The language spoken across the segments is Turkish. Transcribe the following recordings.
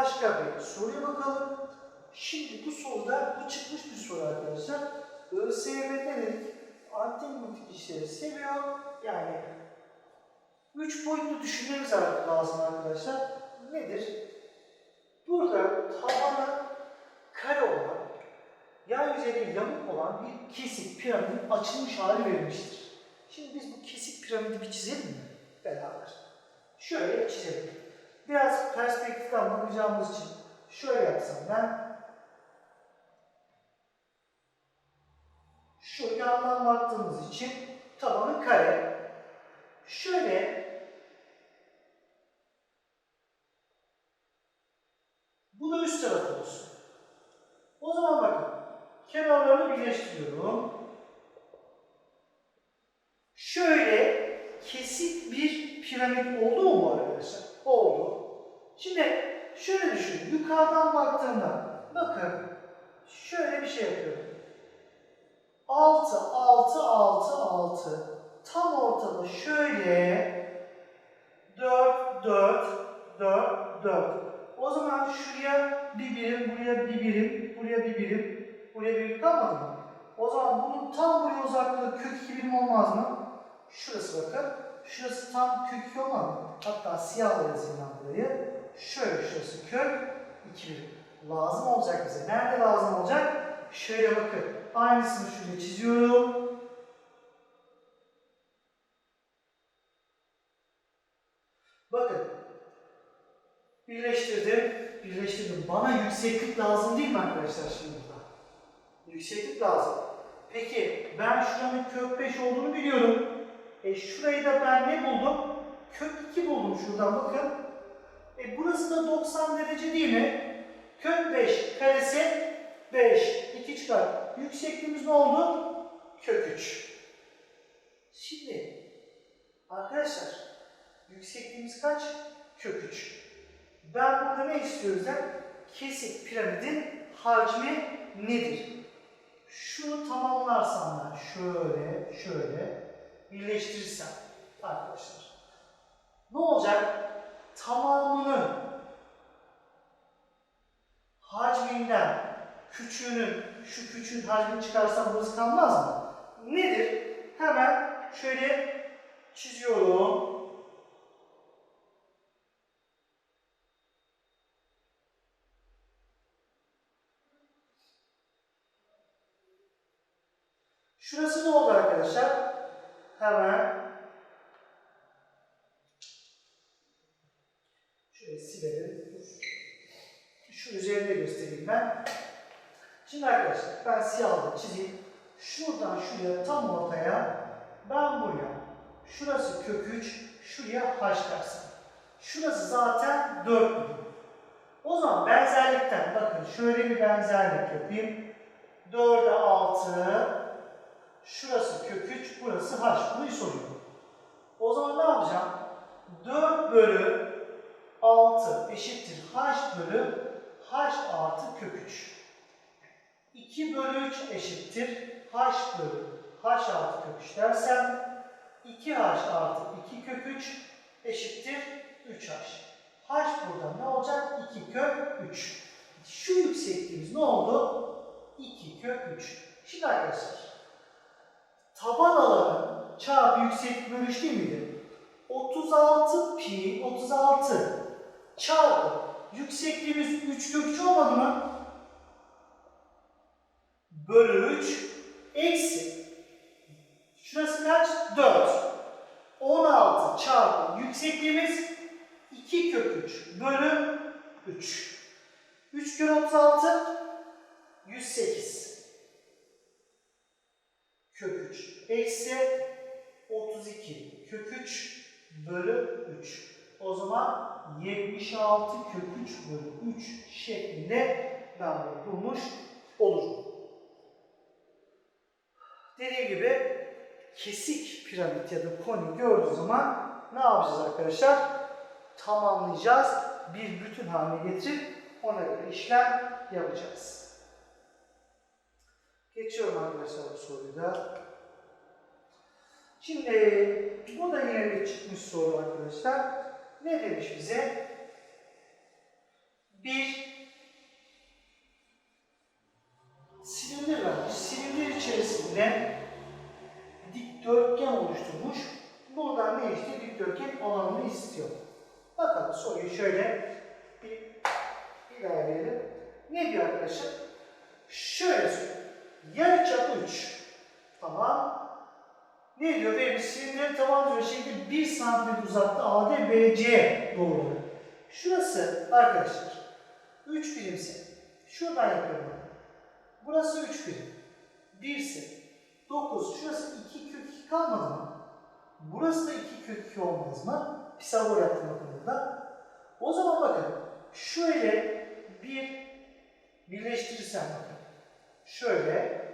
başka bir soruya bakalım. Şimdi bu soruda bu çıkmış bir soru arkadaşlar. ÖSYM ne dedik? Antibiyotik işleri seviyor. Yani üç boyutlu düşünmemiz lazım arkadaşlar. Nedir? Burada tabanı kare olan, yan yüzeyi yamuk olan bir kesik piramidin açılmış hali verilmiştir. Şimdi biz bu kesik piramidi bir çizelim mi? Beraber. Şöyle çizelim. Biraz perspektiften bakacağımız için şöyle yapsam ben. Şu yandan baktığımız için tabanı kare. Şöyle bu da üst tarafı olsun. O zaman bakın kenarlarını birleştiriyorum. Şöyle kesik bir piramit oldu mu arkadaşlar? Oldu. Şimdi şöyle düşünün. Yukarıdan baktığımda bakın şöyle bir şey yapıyorum. 6, 6, 6, 6. Tam ortada şöyle 4, 4, 4, 4. O zaman şuraya bir birim, buraya bir birim, buraya bir birim, buraya bir birim kalmadı mı? O zaman bunun tam buraya uzaklığı kök 2 birim olmaz mı? Şurası bakın. Şurası tam kök 2 olmaz mı? Hatta siyahla yazayım ben burayı. Şöyle şurası kök 2 birim. Lazım olacak bize. Nerede lazım olacak? Şöyle bakın. Aynısını şuraya çiziyorum. Bakın. Birleştirdim. Birleştirdim. Bana yükseklik lazım değil mi arkadaşlar şimdi burada? Yükseklik lazım. Peki ben şuranın kök 5 olduğunu biliyorum. E şurayı da ben ne buldum? Kök 2 buldum şuradan bakın. E burası da 90 derece değil mi? Kök 5 karesi 5. 2 çıkar. Yüksekliğimiz ne oldu? Kök 3. Şimdi arkadaşlar yüksekliğimiz kaç? Kök 3. Ben burada ne istiyoruz? Kesik piramidin hacmi nedir? Şunu tamamlarsam ben şöyle, şöyle birleştirirsem arkadaşlar. Ne olacak? Tamamının hacminden küçüğünün, şu küçüğün hacmini çıkarsam burası kalmaz mı? Nedir? Hemen şöyle çiziyorum. Şurası ne oldu arkadaşlar? Hemen Üzerinde göstereyim ben. Şimdi arkadaşlar ben siyahla çizeyim. Şuradan şuraya tam ortaya ben buraya şurası kök 3 şuraya h dersem. Şurası zaten 4 birim. O zaman benzerlikten bakın şöyle bir benzerlik yapayım. 4'e 6 Şurası kök 3, burası h. Bunu soruyor. O zaman ne yapacağım? 4 bölü 6 eşittir h bölü h artı kök 3. 2 bölü 3 eşittir h bölü h artı kök 3 dersem 2h artı 2 kök 3 eşittir 3h. h burada ne olacak? 2 kök 3. Şu yüksekliğimiz ne oldu? 2 kök 3. Şimdi arkadaşlar taban alanı çarpı yükseklik bölü 3 değil miydi? 36 pi 36 çarpı yüksekliğimiz 3 kök 3 olmadı mı? Bölü 3 eksi şurası kaç? 4 16 çarpı yüksekliğimiz 2 kök 3 bölü 3 3 kere 36 108 kök 3 eksi 32 kök 3 bölü 3. O zaman 76 kök 3 bölü 3 şeklinde ben bulmuş olurum. Dediğim gibi kesik piramit ya da koni gördüğü zaman ne yapacağız arkadaşlar? Tamamlayacağız. Bir bütün haline getirip ona göre işlem yapacağız. Geçiyorum arkadaşlar bu soruyu da. Şimdi bu da yine bir çıkmış soru arkadaşlar. Ne demiş bize? bir silindir vermiş. Silindir içerisinde dikdörtgen oluşturmuş. Buradan ne işte dikdörtgen alanını istiyor. Bakalım soruyu şöyle bir ilerleyelim. Ne diyor arkadaşlar? Şöyle söylüyor. Yarıçapı 3. Tamam. Ne diyor? Verilmiş silindirin taban düzey şekli 1 cm uzakta AD BC doğruları. Şurası arkadaşlar 3 birimse şuradan yapıyorum. Burası 3 birim. 1 ise 9. Şurası 2 kök 2 kalmadı mı? Burası da 2 kök 2 olmaz mı? Pisagor yaptım. O zaman bakın şöyle bir birleştirirsem bakın. Şöyle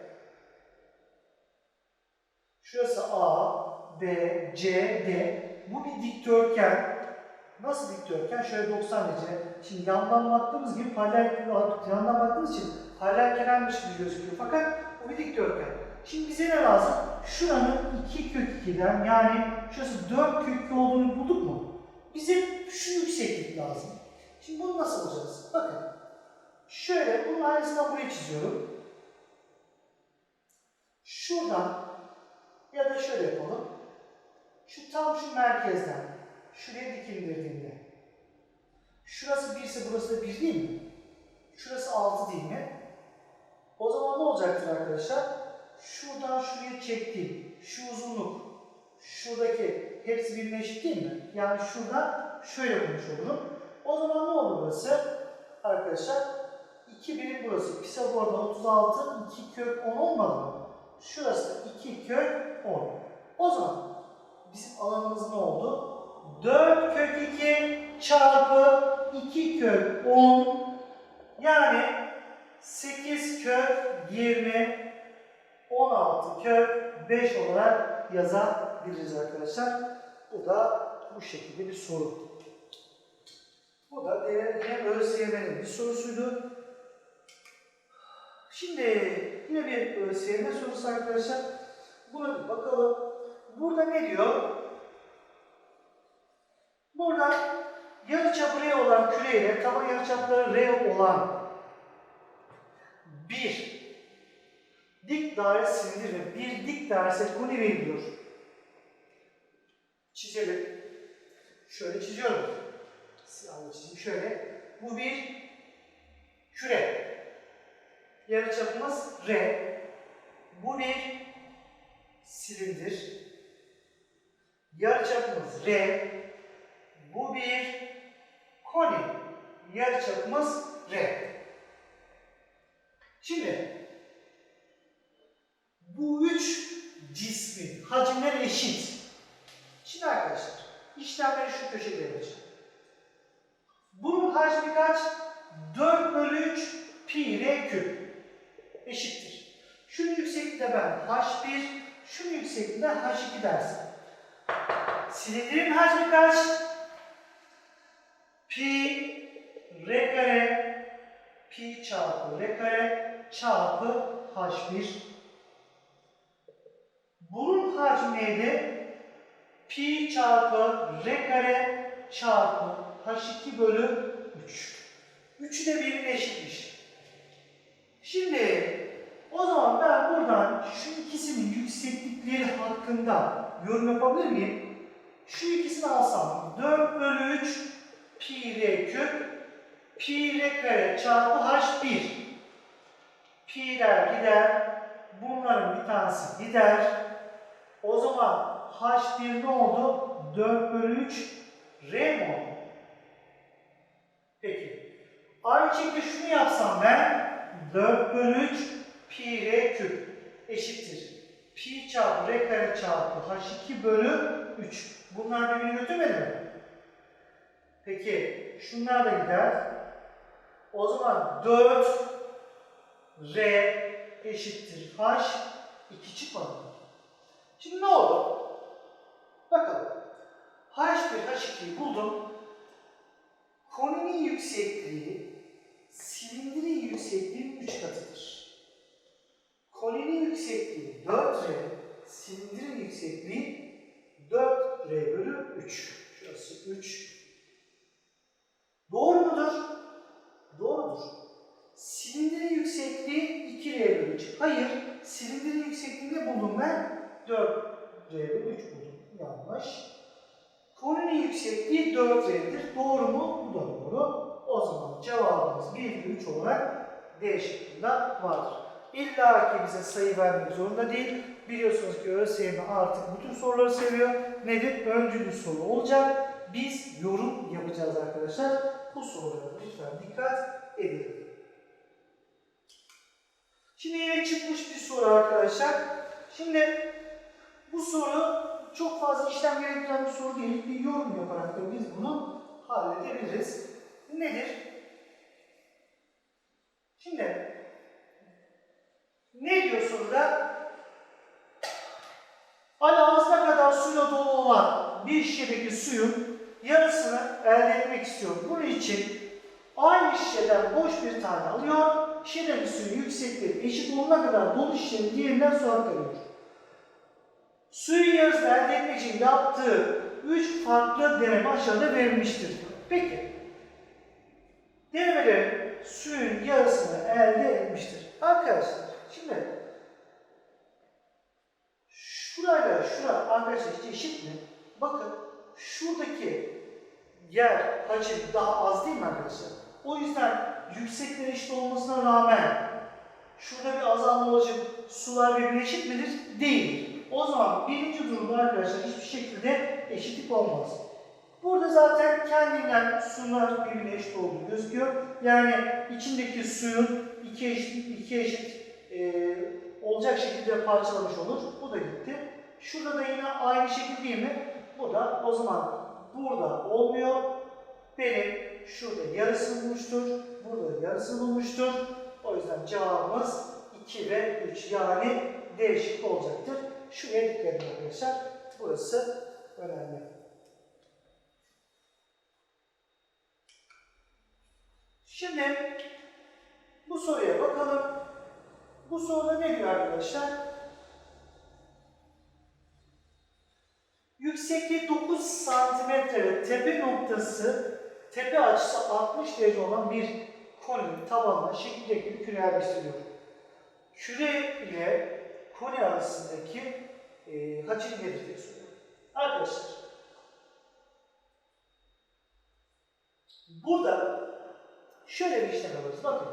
Şurası A, B, C, D. Bu bir dikdörtgen. Nasıl dikdörtgen? Şöyle 90 derece. Şimdi yandan baktığımız gibi paralel, yandan baktığımız için paralel kenarmış gibi gözüküyor. Fakat bu bir dikdörtgen. Şimdi bize ne lazım? Şuranın 2 kök 2'den yani şurası 4 kök 2 olduğunu bulduk mu? Bize şu yükseklik lazım. Şimdi bunu nasıl bulacağız? Bakın. Şöyle bunun aynısından buraya çiziyorum. Şuradan ya da şöyle yapalım. Şu tam şu merkezden şuraya dikindirdiğimde şurası 1 ise burası da 1 değil mi? Şurası 6 değil mi? O zaman ne olacaktır arkadaşlar? Şuradan şuraya çektiğim şu uzunluk şuradaki hepsi birbirine eşit değil mi? Yani şuradan şöyle bulmuş olurum. O zaman ne olur burası? Arkadaşlar 2 birim burası. Pisagor'dan 36 2 kök 10 olmadı mı? Şurası da 2 kök 10. O zaman bizim alanımız ne oldu? 4 kök 2 çarpı 2 kök 10 yani 8 kök 20 16 kök 5 olarak yazabiliriz arkadaşlar. Bu da bu şekilde bir soru. Bu da yine ÖSYM'nin bir sorusuydu. Şimdi yine bir ÖSYM sorusu arkadaşlar. Buna bir bakalım. Burada ne diyor? Burada yarıçapı R olan küreyle taban yarıçapları R olan bir dik daire silindir ve bir dik daire koni veriliyor. Çizelim. Şöyle çiziyorum. Siyahla çizeyim. Şöyle. Bu bir küre. Yarıçapımız R. Bu bir silindir. Yarıçapımız R. Bu bir koni. Yarıçapımız R. Şimdi bu üç cismin hacimleri eşit. Şimdi arkadaşlar işlemleri şu köşede yapacağım. Bunun hacmi kaç? 4 bölü 3 pi r küp eşittir. Şunun yüksekliğinde ben h1, şunun yüksekliğinde h2 dersin. Silindirin hacmi kaç? Pi r kare pi çarpı r kare çarpı h1 bunun hacmi neydi? Pi çarpı r kare çarpı h2 bölü 3. Üçü de birbirine eşitmiş. Şimdi o zaman ben buradan şu ikisinin yükseklikleri hakkında yorum yapabilir miyim? Şu ikisini alsam 4 bölü 3 pi r küp pi r kare çarpı h1 pi'ler gider bunların bir tanesi gider o zaman h1 ne oldu? 4 bölü 3 r mi oldu? Peki. Aynı şekilde şunu yapsam ben 4 bölü 3 pi r küp eşittir. Pi çarpı r kare çarpı h2 bölü 3. Bunlar birbirini götürmedi mi? Peki şunlar da gider. O zaman 4 r eşittir h 2 çıkmadı? Şimdi ne oldu? Bakalım. H1, H2'yi buldum. Koninin yüksekliği silindirin yüksekliğinin 3 katıdır. Koninin yüksekliği 4R, silindirin yüksekliği 4R bölü 3. Şurası 3. Doğru mudur? olur. Silindirin yüksekliği 2R bölü 3. Hayır, silindirin yüksekliğini buldum ben. 4R bölü 3 buldum. Yanlış. Konunun yüksekliği 4R'dir. Doğru mu? Bu doğru. Zaman cevabımız 1 ve 3 olarak D şıkkında vardır. İlla ki bize sayı vermek zorunda değil. Biliyorsunuz ki ÖSYM artık bütün soruları seviyor. Nedir? Öncülü soru olacak. Biz yorum yapacağız arkadaşlar. Bu sorulara lütfen dikkat edelim. Şimdi yine çıkmış bir soru arkadaşlar. Şimdi bu soru çok fazla işlem gerektiren bir soru değil. Bir yorum yaparak da biz bunu halledebiliriz. Nedir? Şimdi ne diyor soruda? Ali ağzına kadar suyla dolu olan bir şişedeki suyun yarısını elde etmek istiyor. Bunun için aynı şişeden boş bir tane alıyor. Şişedeki suyun yüksekliği eşit olana kadar dolu şişenin diğerinden su aktarıyor. Suyun yarısını elde etmek için yaptığı üç farklı deneme aşağıda verilmiştir. Peki, denemelerin suyun yarısını elde etmiştir. Arkadaşlar, şimdi şurayla şura arkadaşlar eşit mi? Bakın, şuradaki yer hacim daha az değil mi arkadaşlar? O yüzden yüksekler eşit olmasına rağmen şurada bir azalma olacak sular birbirine eşit midir? Değil. O zaman birinci durumda arkadaşlar hiçbir şekilde eşitlik olmaz. Burada zaten kendinden sular birbirine eşit olduğu gözüküyor. Yani içindeki suyun iki eşit, iki eşit e, olacak şekilde parçalamış olur. Bu da gitti. Şurada da yine aynı şekilde değil mi? Bu da o zaman burada olmuyor. Benim şurada yarısını bulmuştur. Burada yarısını bulmuştur. O yüzden cevabımız 2 ve 3 yani D şıkkı olacaktır. Şuraya dikkat edin arkadaşlar. Burası önemli. Şimdi bu soruya bakalım. Bu soruda ne diyor arkadaşlar? Yüksekliği 9 santimetre ve tepe noktası, tepe açısı 60 derece olan bir koninin tabanına şekildeki bir küre yerleştiriyor. Küre ile koni arasındaki e, hacim nedir diye soruyor. Arkadaşlar, burada şöyle bir işlem yaparız. Bakın,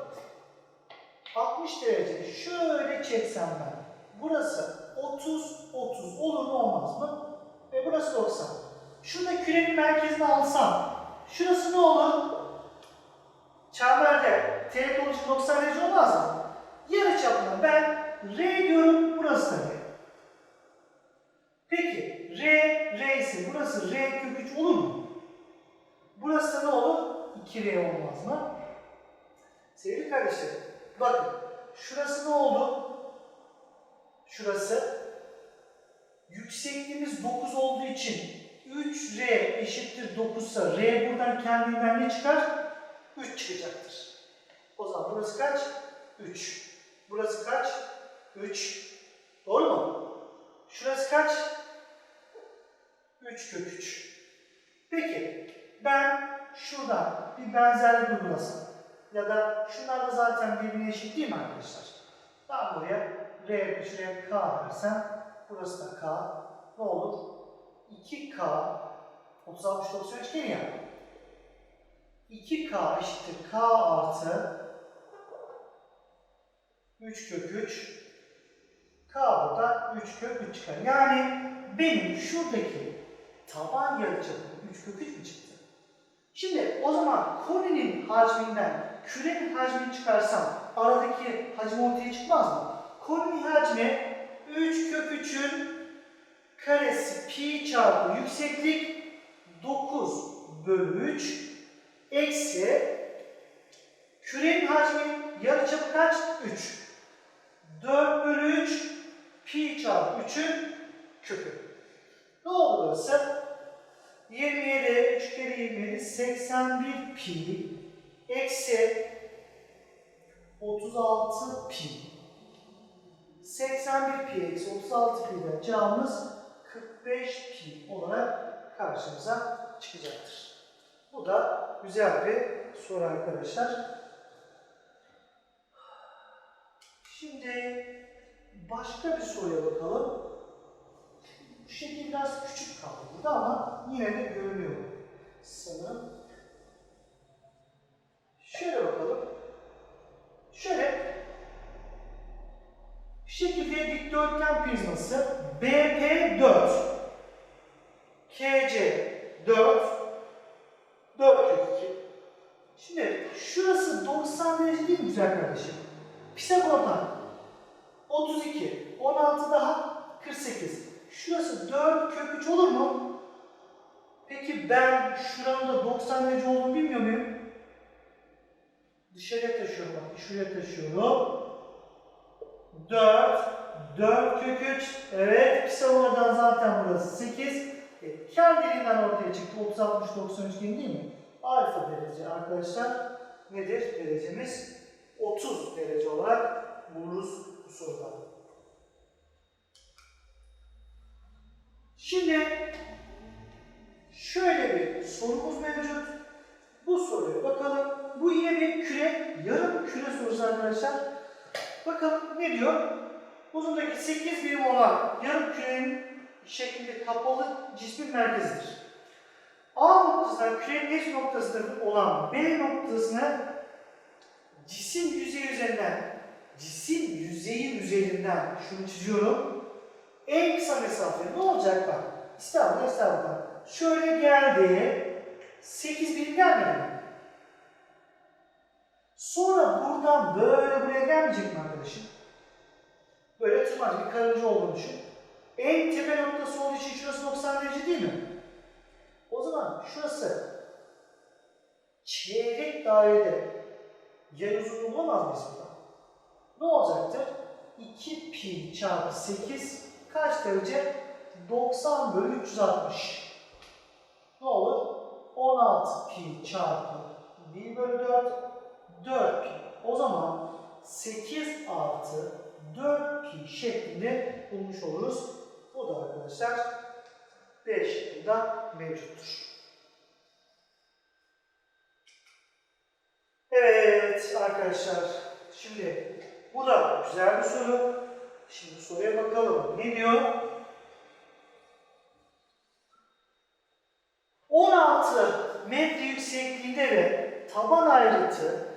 60 derecede şöyle çeksem ben, burası 30, 30 olur mu olmaz mı? Ve burası 90. Şurada kürenin merkezini alsam, şurası ne olur? Çemberde teğet oluşu 90 derece olmaz mı? Yarı çapına ben R diyorum, burası R. Peki, R, R ise burası R kök 3 olur mu? Burası da ne olur? 2R olmaz mı? Sevgili kardeşlerim, bakın, şurası ne oldu? Şurası. Yüksekliğimiz 9 olduğu için 3R eşittir 9 ise R buradan kendinden ne çıkar? 3 çıkacaktır. O zaman burası kaç? 3. Burası kaç? 3. Doğru mu? Şurası kaç? 3 kök 3. Peki ben şuradan bir benzerlik uygulasam ya da şunlar da zaten birbirine eşit değil mi arkadaşlar? Ben buraya R, şuraya K dersem burası da K. Ne olur? 2K 30 60 90 üçgen ya. 2K eşittir K artı 3 kök 3 K burada 3 kök 3 çıkar. Yani benim şuradaki taban yarıçapı 3 kök 3 mü çıktı? Şimdi o zaman koninin hacminden kürenin hacmini çıkarsam aradaki hacim ortaya çıkmaz mı? Koninin hacmi 3 kök 3'ün karesi pi çarpı yükseklik 9 bölü 3 eksi kürenin hacmi yarıçapı kaç? 3. 4 bölü 3 pi çarpı 3'ün kökü. Ne oldu? 27, 3 kere 27, 81 pi eksi 36 pi. 81 pi eksi 36 pi'den cevabımız 45 pi olarak karşımıza çıkacaktır. Bu da güzel bir soru arkadaşlar. Şimdi başka bir soruya bakalım. Şekil biraz küçük kaldı burada ama yine de görünüyor sanırım. Şöyle bakalım. Şöyle şekilde dikdörtgen prizması BP 4 KC 4 4 kök 2 Şimdi şurası 90 derece değil mi güzel kardeşim? Pisagor'dan 32, 16 daha 48. Şurası 4 kök 3 olur mu? Peki ben şuranın da 90 derece olduğunu bilmiyor muyum? Dışarıya taşıyorum bak. Şuraya taşıyorum. 4, 4 kök 3. Evet, Pisagor'dan zaten burası 8. E, kendiliğinden ortaya çıktı. 30, 60, 93 değil mi? Alfa derece arkadaşlar nedir? Derecemiz 30 derece olarak buluruz bu soruda. Şimdi şöyle bir sorumuz mevcut. Bu soruya bakalım. Bu yine bir küre, yarım küre sorusu arkadaşlar. Bakalım ne diyor? Uzundaki 8 birim olan yarım kürenin şeklinde kapalı cismin merkezidir. A noktasından kürenin eş noktasında olan B noktasına cisim yüzeyi üzerinden cisim yüzeyi üzerinden şunu çiziyorum. En kısa mesafe ne olacak bak. İstanbul'da İstanbul'da. Şöyle geldi. 8 birim gelmedi mi? Sonra buradan böyle buraya gelmeyecek mi arkadaşım? Böyle tırmanacak bir karınca olduğunu düşün. En tepe noktası olduğu için şurası 90 derece değil mi? O zaman şurası çeyrek dairede yer uzunluğu bulamaz mıyız burada? Ne olacaktır? 2 pi çarpı 8 kaç derece? 90 bölü 360. Ne olur? 16 pi çarpı 1 bölü 4 4 pi. O zaman 8 artı 4 pi şeklinde bulmuş oluruz. Bu da arkadaşlar B şeklinde mevcuttur. Evet arkadaşlar, şimdi bu da güzel bir soru. Şimdi soruya bakalım. Ne diyor? 16 metre yüksekliğinde ve taban ayrıtı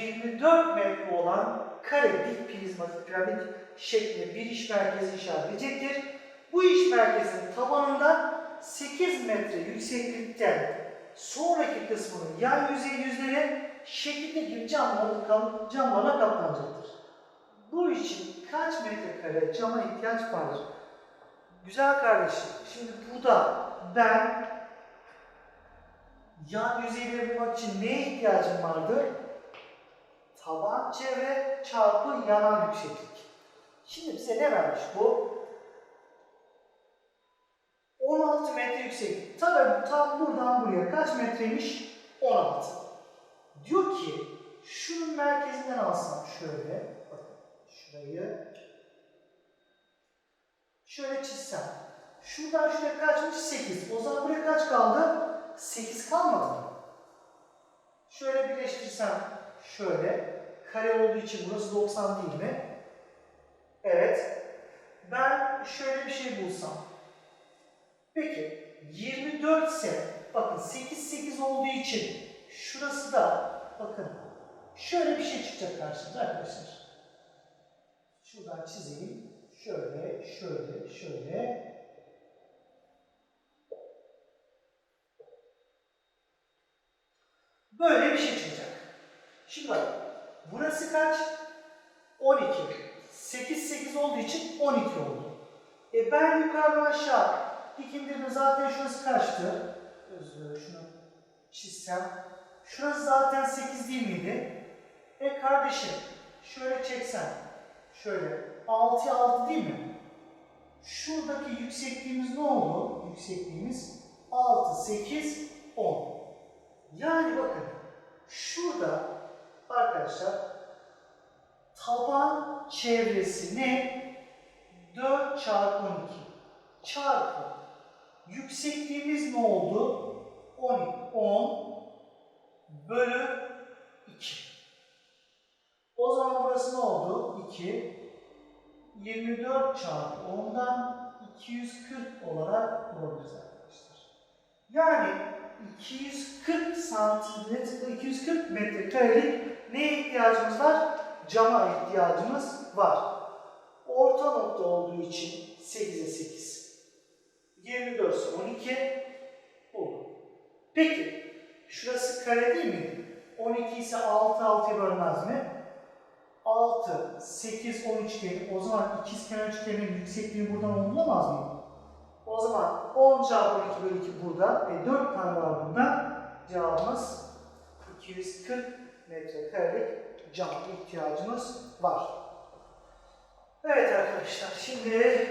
24 metre olan kare dik prizmatik piramit şeklinde bir iş merkezi inşa edilecektir. Bu iş merkezinin tabanında 8 metre yükseklikten sonraki kısmının yan yüzey yüzleri şekilde gibi camlarla, camlarla kaplanacaktır. Bu için kaç metrekare cama ihtiyaç vardır? Güzel kardeşim, şimdi burada ben yan yüzeyleri bulmak için neye ihtiyacım vardı? Taban çevre çarpı yanan yükseklik. Şimdi bize ne vermiş bu? 16 metre yükseklik. Tabii tam buradan buraya kaç metreymiş? 16. Diyor ki şunun merkezinden alsam şöyle. Şurayı. Şöyle çizsem. Şuradan şuraya kaçmış? 8. O zaman buraya kaç kaldı? 8 kalmadı mı? Şöyle birleştirsem şöyle. Kare olduğu için burası 90 değil mi? Evet. Ben şöyle bir şey bulsam. Peki 24 ise bakın 8 8 olduğu için şurası da bakın şöyle bir şey çıkacak karşımıza arkadaşlar. Şuradan çizeyim. Şöyle, şöyle, şöyle. Böyle bir şey çıkacak. Şimdi bak burası kaç? 12. 8 8 olduğu için 12 oldu. E ben yukarıdan aşağı dik indirdim zaten şurası kaçtı? Özür şunu çizsem. Şurası zaten 8 değil miydi? E kardeşim şöyle çeksen. Şöyle 6 6 değil mi? Şuradaki yüksekliğimiz ne oldu? Yüksekliğimiz 6, 8, 10. Yani bakın şurada arkadaşlar taban çevresi ne? 4 çarpı 12 çarpı yüksekliğimiz ne oldu? 12, 10 bölü 2. O zaman burası ne oldu? 2. 24 çarpı 10'dan 240 olarak bulabiliriz arkadaşlar. Yani 240 santimetre, 240 metrekarelik neye ihtiyacımız var? Cama ihtiyacımız var. Orta nokta olduğu için 8'e 8. 24 ise 12 oldu. Peki, şurası kare değil mi? 12 ise 6 6'yı bölmez mi? 6, 8, 10 üçgeni. O zaman ikizkenar üçgenin yüksekliğini buradan 10 bulamaz mıyım? O zaman 10 çarpı 12 bölü 2 burada. E 4 tane var burada. Cevabımız 240 metrekarelik cam ihtiyacımız var. Evet arkadaşlar şimdi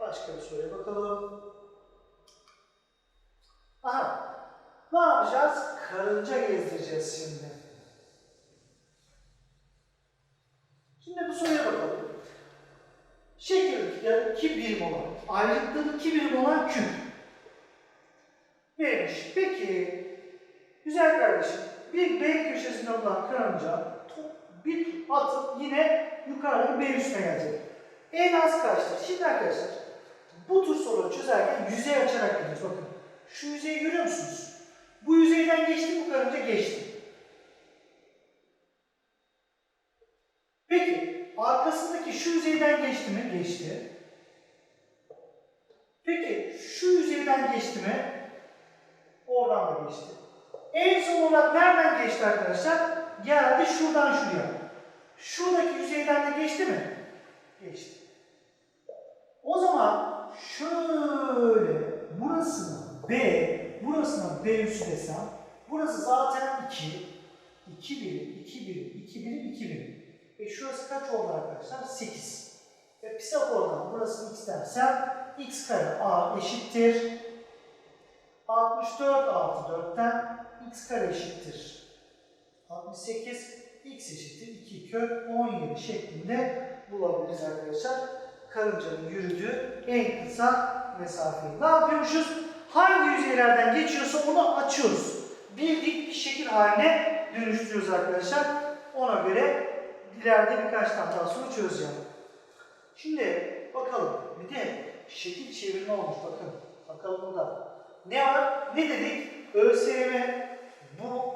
başka bir soruya bakalım. Aha ne yapacağız? Karınca gezdireceğiz. Şimdi bu soruya bakalım. Şekildeki iki birim olan, ayrılıkları iki birim olan küp verilmiş. Peki, güzel kardeşim, bir B köşesinde bulunan karınca bir atıp yine yukarıdaki B üstüne gelecek. En az kaçtır? Şimdi arkadaşlar, bu tür soruları çözerken yüzey açarak gidiyoruz. Bakın, şu yüzeyi görüyor musunuz? Bu yüzeyden geçti, bu karınca geçti. Peki, arkasındaki şu yüzeyden geçti mi? Geçti. Peki, şu yüzeyden geçti mi? Oradan da geçti. En son olarak nereden geçti arkadaşlar? Geldi şuradan şuraya. Şuradaki yüzeyden de geçti mi? Geçti. O zaman şöyle burasına B, burasına B üssü desem, burası zaten 2, 2 birim, 2 birim, 2 birim, 2 birim. E şurası kaç oldu arkadaşlar? 8. Ve Pisagor'dan burasını x dersem x kare a eşittir 64 artı 4'ten x kare eşittir 68 x eşittir 2 kök 17 şeklinde bulabiliriz arkadaşlar. Karıncanın yürüdüğü en kısa mesafeyi. Ne yapıyormuşuz? Hangi yüzeylerden geçiyorsa onu açıyoruz. Bir dik bir şekil haline dönüştürüyoruz arkadaşlar. Ona göre ileride birkaç tane daha soru çözeceğim. Şimdi bakalım. Bir de şekil çevirme olmuş bakın. Bakalım burada. Ne var? Ne dedik? ÖSYM bu